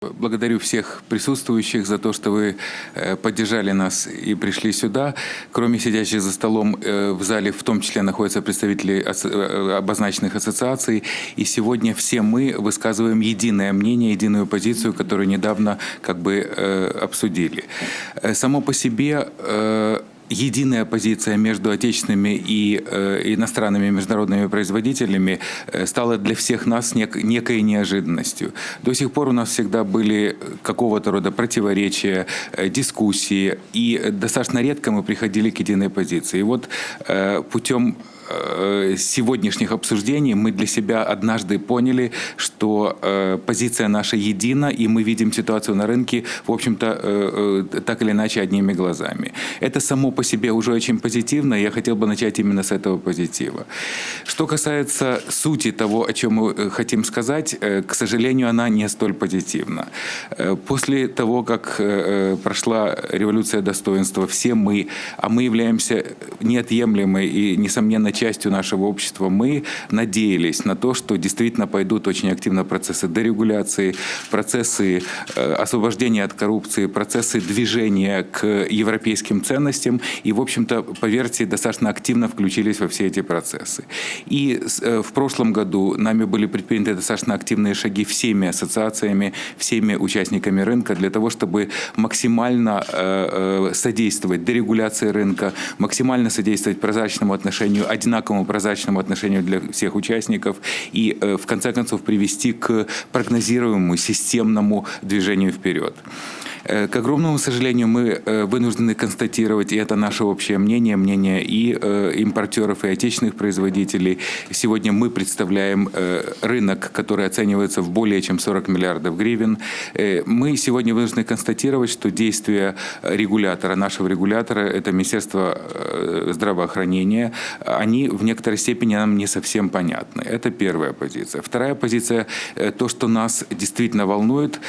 Благодарю всех присутствующих за то, что вы э, поддержали нас и пришли сюда. Кроме сидящих за столом э, в зале, в том числе находятся представители э, обозначенных ассоциаций. И сегодня все мы высказываем единое мнение, единую позицию, которую недавно как бы обсудили. Само по себе единая позиция между отечественными и э, иностранными международными производителями э, стала для всех нас нек- некой неожиданностью. До сих пор у нас всегда были какого-то рода противоречия, э, дискуссии, и э, достаточно редко мы приходили к единой позиции. И вот э, путем сегодняшних обсуждений мы для себя однажды поняли, что э, позиция наша едина, и мы видим ситуацию на рынке, в общем-то, э, э, так или иначе, одними глазами. Это само по себе уже очень позитивно, я хотел бы начать именно с этого позитива. Что касается сути того, о чем мы э, хотим сказать, э, к сожалению, она не столь позитивна. Э, После того, как э, э, прошла революция достоинства, все мы, а мы являемся неотъемлемой и, несомненно, частью нашего общества, мы надеялись на то, что действительно пойдут очень активно процессы дерегуляции, процессы э, освобождения от коррупции, процессы движения к европейским ценностям. И, в общем-то, по версии, достаточно активно включились во все эти процессы. И э, в прошлом году нами были предприняты достаточно активные шаги всеми ассоциациями, всеми участниками рынка для того, чтобы максимально э, содействовать дерегуляции рынка, максимально содействовать прозрачному отношению, одинаковому прозрачному отношению для всех участников и, э, в конце концов, привести к прогнозируемому системному движению вперед. Э, К огромному сожалению, мы э, вынуждены констатировать, и это наше общее мнение, мнение и э, импортеров, и отечественных производителей. Сегодня мы представляем рынок, который оценивается в более чем 40 миллиардов гривен. Мы сегодня вынуждены констатировать, что действия регулятора, нашего регулятора, это Министерство здравоохранения, они в некоторой степени нам не совсем понятны. Это первая позиция. Вторая позиция, то, что нас действительно волнует,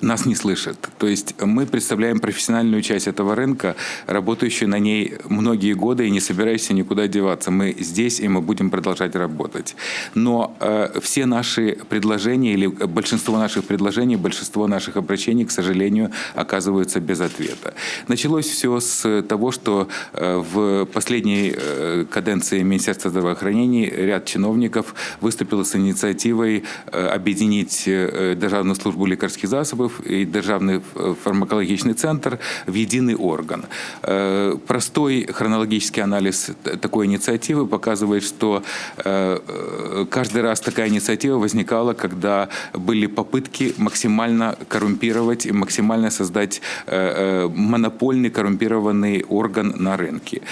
нас не слышат. То есть мы представляем профессиональную часть этого рынка, работающую на ней многие годы и не собирающуюся никуда деваться. Мы здесь, и мы будем продолжать работать. Но э, все наши предложения или большинство наших предложений, большинство наших обращений, к сожалению, оказываются без ответа. Началось все с того, что э, в последней э, каденции Министерства здравоохранения ряд чиновников выступило с инициативой э, объединить э, Державную службу лекарских засобов и Державный ф- фармакологічний центр в единый орган. Э, Простой хронологический анализ т- такой инициативы показывает, что э, э, каждый раз такая инициатива возникала, когда были попытки максимально коррумпировать и максимально создать э, э, монопольный коррумпированный орган на рынке.